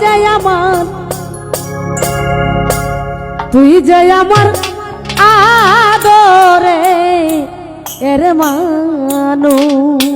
যাই আমার। তুই যাই আমার আদরে এর মানুষ।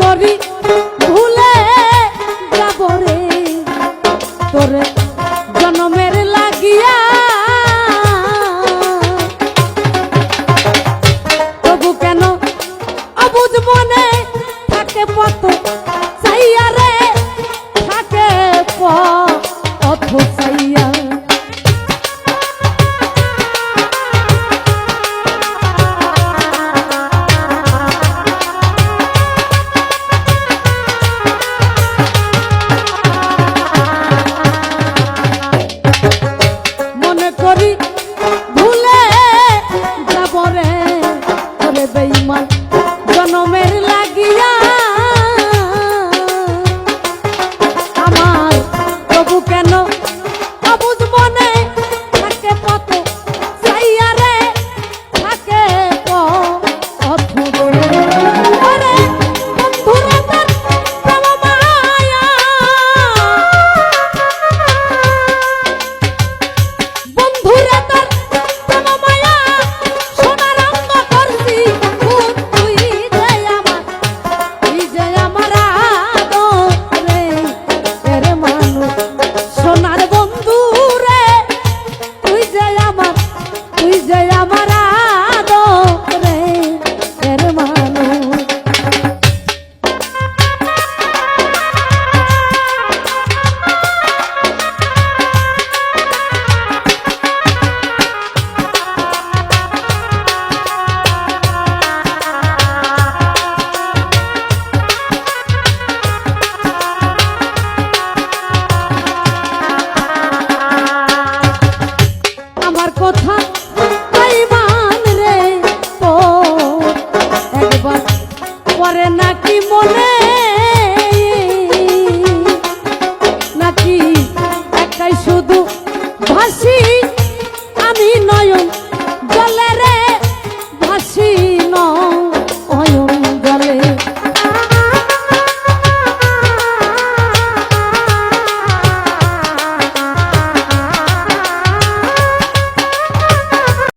করি বেঈমান জনমের লাগিয়া